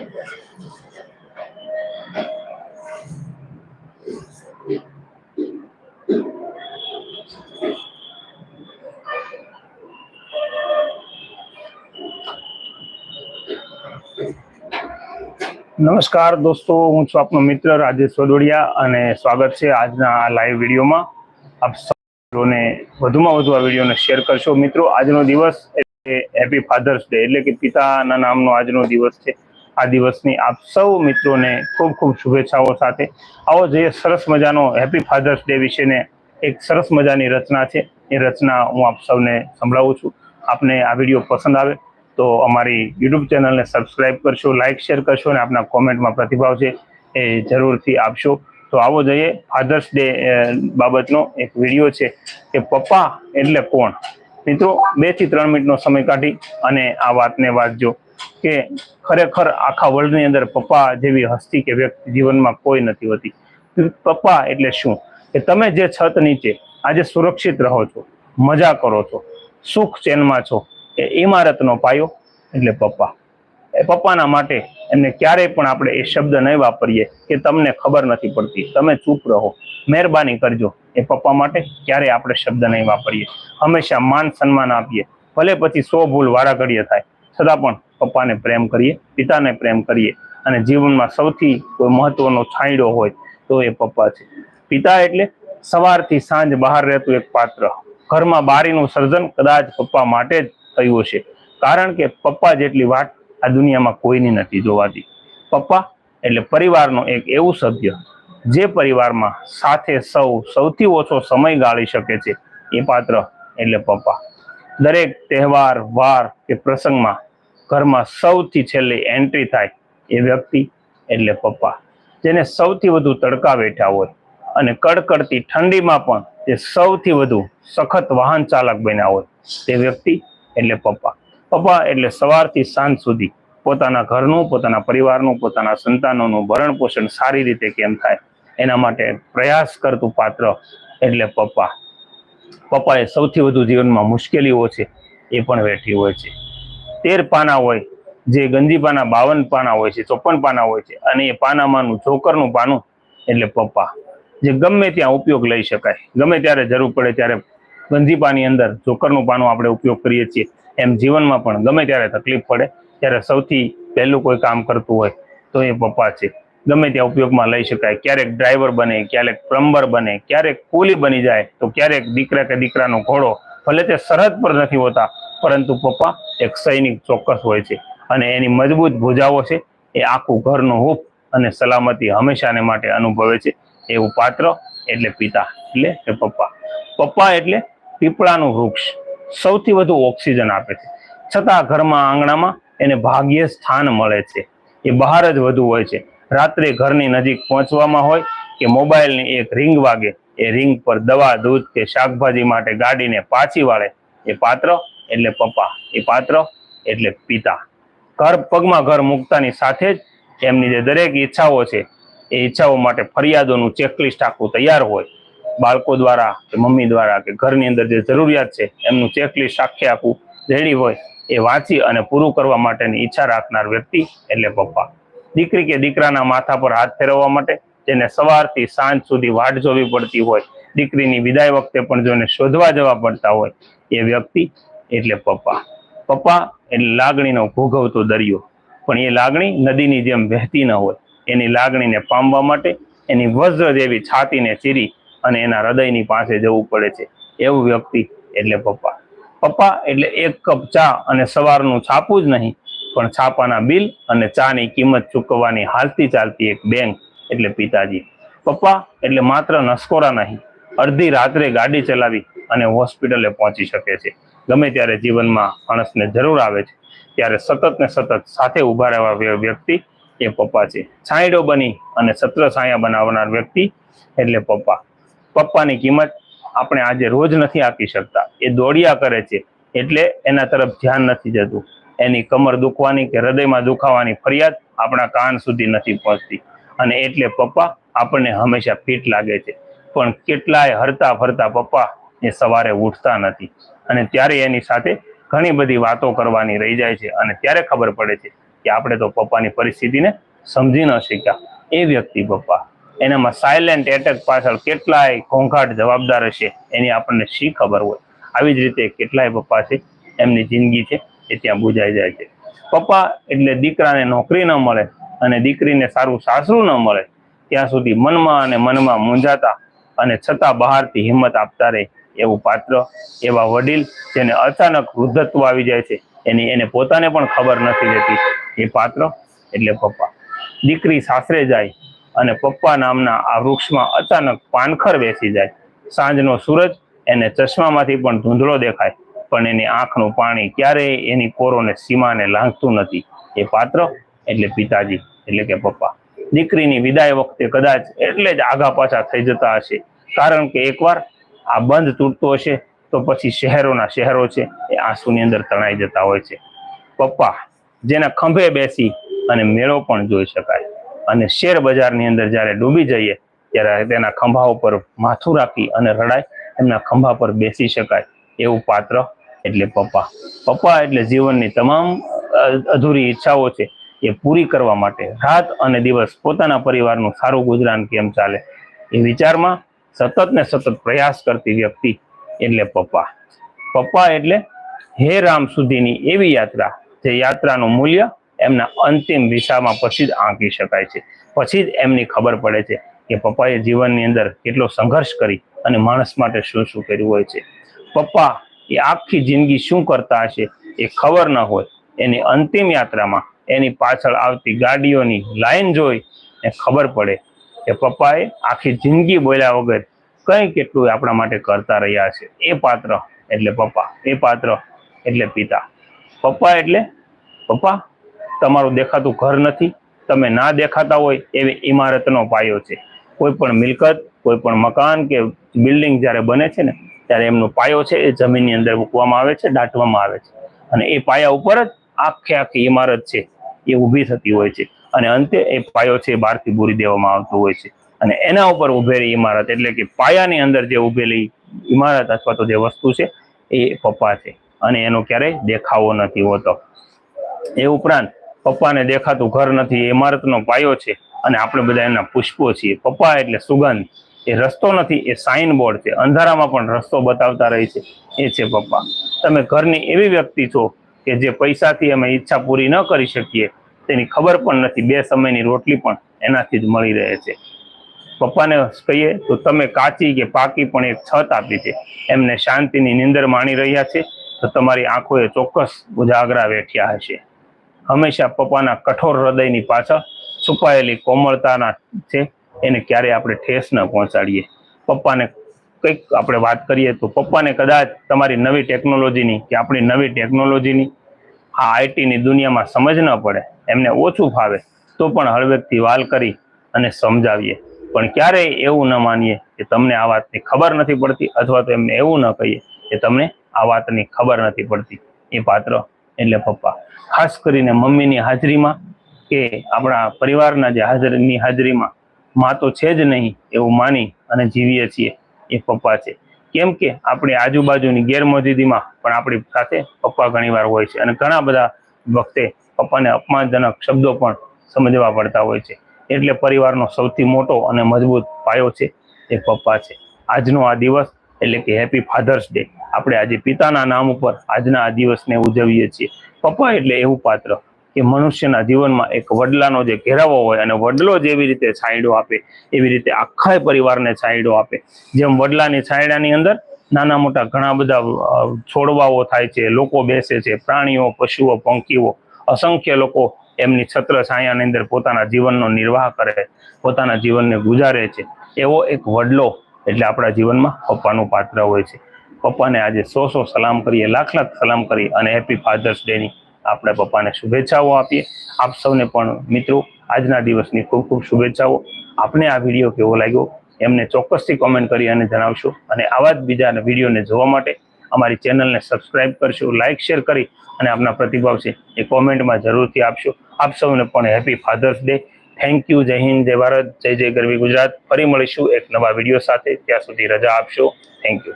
નમસ્કાર દોસ્તો, હું છું આપનો મિત્ર રાજેશ વડોડિયા અને સ્વાગત છે આજના આ લાઈવ વિડીયોમાં. આપ સૌને વધુમાં વધુ આ વિડીયોને શેર કરશો. મિત્રો, આજનો દિવસ હેપી ફાધર્સ ડે એટલે કે પિતાના નામનો આજનો દિવસ છે. આ દિવસની આપ સૌ મિત્રોને ખૂબ ખૂબ શુભેચ્છાઓ સાથે. આવો જે સરસ મજાનો હેપી ફાધર્સ ડે વિશેને એક સરસ મજાની રચના છે, એ રચના હું આપ સૌને સંભળાવું છું. આપને આ વીડિયો પસંદ આવે તો અમારી યુટ્યુબ ચેનલને સબસ્ક્રાઇબ કરશો લાઇક શેર કરશો અને આપના કોમેન્ટમાં પ્રતિભાવ છે એ જરૂરથી આપશો. તો આવો જઈએ. ફાધર્સ ડે બાબતનો એક વીડિયો છે કે પપ્પા એટલે કોણ? મિત્રો, બેથી ત્રણ મિનિટનો સમય કાઢી અને આ વાતને વાંચજો. કે ખરેખર આખા વર્લ્ડની અંદર પપ્પા જેવી હસ્તી કે વ્યક્તિ જીવનમાં કોઈ નથી હોતી. પપ્પા એટલે શું? કે તમે જે છત નીચે આજે સુરક્ષિત રહો છો, મજા કરો છો, સુખ ચેનમાં છો, એ ઇમારતનો પાયો એટલે પપ્પા. એ પપ્પાના માટે એમને ક્યારેય પણ આપણે એ શબ્દ નહીં વાપરીએ કે તમને ખબર નથી પડતી. તમે ચૂપ રહો, મહેરબાની કરજો. એ પપ્પા માટે ક્યારેય આપણે શબ્દ નહીં વાપરીએ. હંમેશા માન સન્માન આપીએ. ભલે પછી સો ભૂલ વારા ઘડીએ થાય. છતાં પણ પપ્પાને પ્રેમ કરીએ, પિતાને પ્રેમ કરીએ અને જીવનમાં સૌથી કોઈ મહત્વનો છાંયડો હોય તો એ પપ્પા છે. પિતા એટલે સવારથી સાંજ બહાર રહેતું એક પાત્ર. ઘરમાં બારીનું સર્જન કદાચ પપ્પા માટે જ થયું છે કારણ કે પપ્પા જેટલી વાત આ દુનિયામાં કોઈની નથી જોવાતી. પપ્પા એટલે પરિવારનો એક એવું સભ્ય. જે પરિવારમાં સાથે સૌ સૌથી ઓછો સમય ગાળી શકે છે એ પાત્ર એટલે પપ્પા. દરેક તહેવાર, વાર કે પ્રસંગમાં ઘરમાં સૌથી છેલ્લી એન્ટ્રી થાય એ વ્યક્તિ એટલે પપ્પા. જેને સૌથી વધુ તડકા બેઠા હોય અને કડકડતી ઠંડીમાં પણ તે સૌથી વધુ સખત વાહન ચાલક બન્યા હોય તે વ્યક્તિ એટલે પપ્પા. પપ્પા એટલે સવારથી સાંજ સુધી પોતાના ઘરનું, પોતાના પરિવારનું, પોતાના સંતાનોનું ભરણ પોષણ સારી રીતે કેમ થાય એના માટે પ્રયાસ કરતું પાત્ર એટલે પપ્પા. પપ્પાએ સૌથી વધુ જીવનમાં મુશ્કેલીઓ છે એ પણ વેઠી હોય છે. તેર પાના હોય, જે ગંજી પાના, બાવન પાના હોય છે, ચોપન પાના હોય છે, અને એ પાનામાંનું, ચોકરનું પાનું, એટલે પપ્પા. જે ગમે ત્યાં ઉપયોગ લઈ શકાય. ગમે ત્યારે જરૂર પડે ત્યારે ગંજીપાની અંદર ચોકરનું પાનું આપણે ઉપયોગ કરીએ છીએ. એમ જીવનમાં પણ ગમે ત્યારે તકલીફ પડે, ત્યારે સૌથી પહેલું કોઈ કામ કરતું હોય, તો એ પપ્પા છે. ગમે ત્યાં ઉપયોગમાં લઈ શકાય. ક્યારેક ડ્રાઈવર બને, ક્યારેક પ્લમ્બર બને, ક્યારેક કુલી બની જાય, તો ક્યારેક દીકરા કે દીકરાનો ઘોડો ભલે તે સરહદ પર નથી હોતા, પરંતુ પપ્પા, એક સૈનિક ચોક્કસ હોય છે અને એની મજબૂત ભૂજાઓ છે, એ આખું ઘરનો હૂફ અને સલામતી હંમેશાને માટે અનુભવે છે. એવું પાત્ર એટલે પિતા, એટલે કે પપ્પા. પપ્પા એટલે પીપળાનું વૃક્ષ. સૌથી વધુ ઓક્સિજન આપે છે. છતાં ઘરમાં આંગણામાં એને ભાગ્ય સ્થાન મળે છે. એ બહાર જ વધુ હોય છે. રાત્રે ઘરની નજીક પહોંચવામાં હોય કે મોબાઈલની એક રિંગ વાગે એ રિંગ પર દવા, દૂધ કે શાકભાજી માટે ગાડીને પાછી વાળે એ પાત્ર એટલે પપ્પા. એ પાત્ર એટલે પિતા. ઘર પગમાં ઘર મૂકતાની સાથે જ એમની જે દરેક ઈચ્છાઓ છે, એ ઈચ્છાઓ માટે ફરિયાદોનું ચેકલિસ્ટ આખું તૈયાર હોય. બાળકો દ્વારા કે મમ્મી દ્વારા કે ઘરની અંદર જે જરૂરિયાત છે, એમનું ચેકલિસ્ટ આખે આખું રેડી હોય એ વાંચી અને પૂરું કરવા માટેની ઈચ્છા રાખનાર વ્યક્તિ એટલે પપ્પા. દીકરી કે દીકરાના માથા પર હાથ ફેરવવા માટે જેને સવારથી સાંજ સુધી વાટ જોવી પડતી હોય. દીકરીની વિદાય વખતે પણ જોને શોધવા જવા પડતા હોય, એ વ્યક્તિ એટલે પપ્પા. પપ્પા એટલે લાગણીનો ભોગવતો દરિયો. પણ એ લાગણી નદીની જેમ વહેતી ન હોય. એની લાગણીને પામવા માટે એની વજ્ર જેવી છાતીને ચીરી અને એના હૃદયની પાસે જવું પડે છે. એવું વ્યક્તિ એટલે પપ્પા. પપ્પા એટલે એક કપ ચા અને સવારનું છાપું જ નહીં, પણ છાપાના બિલ અને ચાની કિંમત ચૂકવવાની હાલતી ચાલતી એક બેંક એટલે પિતાજી. પપ્પા, એટલે માત્ર નસકોરા નહીં, અડધી રાત્રે ગાડી ચલાવી અને હોસ્પિટલે પહોંચી શકે છે. ગમે ત્યારે જીવનમાં માણસને જરૂર આવે છે, ત્યારે સતત ને સતત સાથે ઊભા રહેવા વ્યક્તિ એ પપ્પા છે. છાંયડો બની અને સત્ર છાયા બનાવનાર વ્યક્તિ એટલે પપ્પા. પપ્પાની કિંમત આપણે આજે રોજ નથી આપી શકતા. એ દોડિયા કરે છે, એટલે એના તરફ ધ્યાન નથી જતું. એની કમર દુખવાની કે હૃદયમાં દુખાવાની ફરિયાદ આપણા કાન સુધી નથી પહોંચતી. અને એટલે પપ્પા આપણને હંમેશા ફિટ લાગે છે. પણ કેટલાય હરતા ફરતા પપ્પા એ સવારે ઉઠતા નથી. અને ત્યારે એની સાથે ઘણી બધી વાતો કરવાની રહી જાય છે અને ત્યારે ખબર પડે છે કે આપણે તો પપ્પાની પરિસ્થિતિને સમજી ન શક્યા. એ વ્યક્તિ પપ્પા. એનામાં સાયલેન્ટ એટેક પાછળ કેટલાય ઘોંઘાટ જવાબદાર હશે એની આપણને શી ખબર હોય? આવી જ રીતે કેટલાય પપ્પા છે એમની જિંદગી છે એ ત્યાં બુજાઈ જાય છે. પપ્પા એટલે દીકરાને નોકરી ન મળે અને દીકરીને સારું સાસરું ન મળે, ત્યાં સુધી મનમાં અને મનમાં મૂંઝાતા અને છતાં બહારથી હિંમત આપતા રહે એવું પાત્ર એવા વડીલ જેને અચાનક વૃદ્ધત્વ આવી જાય છે, એની એને પોતાને પણ ખબર નથી રહેતી. એ પાત્ર એટલે પપ્પા. દીકરી સાસરે જાય અને પપ્પા નામના આ વૃક્ષમાં અચાનક પાનખર બેસી જાય. સાંજનો સૂરજ એને ચશ્મામાંથી પણ ધૂંધળો દેખાય, પણ એની આંખનું પાણી ક્યારેય એની કોરોને સીમાને લાંઘતું નથી. એ પાત્ર એટલે પિતાજી. એટલે કે પપ્પા. દીકરીની વિદાય વખતે કદાચ એટલે જ આગા પાછા થઈ જતા હશે. કારણ કે એકવાર આ બંધ તૂટતો હશે, તો પછી શહેરોના શહેરો છે, એ આંસુની અંદર તણાઈ જતા હોય છે. પપ્પા, જેના ખંભે બેસી અને મેળો પણ જોઈ શકાય અને શેર બજારની અંદર જ્યારે ડૂબી જઈએ, ત્યારે તેના ખંભા ઉપર માથું રાખી અને રડાય, એમના ખંભા પર બેસી શકાય એવું પાત્ર. એટલે પપ્પા પપ્પા એટલે જીવનની તમામ અધૂરી ઈચ્છાઓ છે એ પૂરી કરવા માટે રાત અને દિવસ પોતાના પરિવારનું સારું ગુજરાન કેમ ચાલે એ વિચારમાં સતત ને સતત પ્રયાસ કરતી વ્યક્તિ એટલે પપ્પા. પપ્પા એટલે હે રામ સુધીની એવી યાત્રા, જે યાત્રાનું મૂલ્ય એમના અંતિમ દિશામાં પછી જ આંકી શકાય છે. પછી જ એમની ખબર પડે છે કે પપ્પાએ જીવનની અંદર કેટલો સંઘર્ષ કરી અને માણસ માટે શું શું કર્યું હોય છે. પપ્પા એ આખી જિંદગી શું કરતા હશે એ ખબર ન હોય. એની અંતિમ યાત્રામાં એની પાછળ આવતી ગાડીઓની લાઈન જોઈ એ ખબર પડે કે પપ્પાએ આખી જિંદગી બોલ્યા વગર કઈ કેટલું આપણા માટે કરતા રહ્યા છે. એ પાત્ર એટલે પપ્પા, એ પાત્ર એટલે પિતા. પપ્પા એટલે પપ્પા, તમારું દેખાતું ઘર નથી, તમે ના દેખાતા હોય એવી ઇમારતનો પાયો છે. કોઈ પણ મિલકત, કોઈ પણ મકાન કે બિલ્ડિંગ જ્યારે બને છે ને, ત્યારે એમનો પાયો છે એ જમીનની અંદર મૂકવામાં આવે છે, દાટવામાં આવે છે. અને એ પાયા ઉપર જ આખે આખી ઇમારત છે. એ ઊભી થતી હોય છે. અને અંતે એ પાયો છે બહારથી બોરી દેવામાં આવતો હોય છે. અને એના ઉપર ઉભેલી ઇમારત એટલે કે પાયાની અંદર જે ઉભેલી ઇમારત અથવા તો જે વસ્તુ છે, એ પપ્પા છે. અને એનો ક્યારેય દેખાવો નથી હોતો. એ ઉપરાંત પપ્પાને દેખાતું ઘર નથી ઇમારતનો પાયો છે. અને આપણે બધા એના પુષ્પો છીએ. પપ્પા એટલે સુગંધ. એ રસ્તો નથી, એ સાઇન બોર્ડ છે. અંધારામાં પણ રસ્તો બતાવતા રહે છે. એ છે પપ્પા. તમે ઘરની એવી વ્યક્તિ છો કે જે પૈસાથી અમે ઈચ્છા પૂરી ન કરી શકીએ. તેની ખબર પણ નથી. બે સમયની રોટલી પણ એનાથી જ મળી રહે છે. પપ્પાને કહીએ, તો તમે કાચી કે પાકી પણ એક છત આપી છે. એમને શાંતિની નિંદર માણી રહ્યા છે. તો તમારી આંખોએ ચોક્કસ ઉજાગરા વેઠ્યા હશે. હંમેશા પપ્પાના કઠોર હૃદયની પાછળ છુપાયેલી કોમળતાના છે. એને ક્યારેય આપણે ઠેસ ન પહોંચાડીએ. પપ્પાને કંઈક આપણે વાત કરીએ તો પપ્પાને કદાચ તમારી નવી ટેકનોલોજીની કે આપણી નવી ટેકનોલોજીની આ આઈટીની દુનિયામાં સમજ ન પડે, એમને ઓછું ફાવે, તો પણ હળવેકથી વાલ કરી અને સમજાવીએ. પણ ક્યારેય એવું ન માનીએ કે તમને આ વાતની ખબર નથી પડતી અથવા તો એમને એવું ન કહીએ કે તમને આ વાતની ખબર નથી પડતી. એ પાત્ર એટલે પપ્પા. ખાસ કરીને મમ્મીની હાજરીમાં કે આપણા પરિવારના જે હાજરની હાજરીમાં, માં તો છે જ નહીં એવું માની અને જીવીએ છીએ. એ પપ્પા છે. કેમ કે આપણી આજુબાજુની ગેરમોજીદીમાં પણ આપણી સાથે પપ્પા ઘણીવાર હોય છે અને ઘણા બધા વખતે પપ્પાને અપમાનજનક શબ્દો પણ સમજવા પડતા હોય છે. એટલે પરિવારનો સૌથી મોટો અને મજબૂત પાયો છે એ પપ્પા છે. આજનો આ દિવસ એટલે કે હેપી ફાધર્સ ડે આપણે આજે પિતાના નામ ઉપર આજના આ દિવસને ઉજવીએ છીએ. પપ્પા એટલે એવું પાત્ર કે મનુષ્યના જીવનમાં એક વડલાનો જે ઘેરાવો હોય અને વડલો જેવી રીતે છાંયડો આપે, એવી રીતે આખા પરિવારને છાંયડો આપે. જેમ વડલાની છાંયડાની અંદર નાના મોટા ઘણા બધા છોડવાઓ થાય છે, લોકો બેસે છે, પ્રાણીઓ, પશુઓ, પંખીઓ, અસંખ્ય લોકો એમની છત્ર છાયાની અંદર પોતાના જીવનનો નિર્વાહ કરે, પોતાના જીવનને ગુજારે છે. એવો એક વડલો એટલે આપણા જીવનમાં પપ્પાનું પાત્ર હોય છે. પપ્પાને આજે સો સો સલામ કરીએ, લાખ લાખ સલામ કરીએ અને હેપી ફાધર્સ ડેની આપણે પપ્પાને શુભેચ્છાઓ આપીએ. આપ સૌને પણ મિત્રો, આજના દિવસની ખૂબ ખૂબ શુભેચ્છાઓ. આપને આ વીડિયો કેવો લાગ્યો? એમને ચોક્કસથી કોમેન્ટ કરી અને જણાવશો. અને આવા જ બીજા વિડીયોને જોવા માટે અમારી ચેનલને સબસ્ક્રાઇબ કરશો લાઇક શેર કરી અને આપના પ્રતિભાવ છે એ કોમેન્ટમાં જરૂરથી આપશો. આપ સૌને પણ happy father's day thank you જય હિન્દ, જય ભારત, જય જય ગરવી ગુજરાત. ફરી મળીશું એક નવા વીડિયો સાથે. ત્યાં સુધી રજા આપશો. Thank you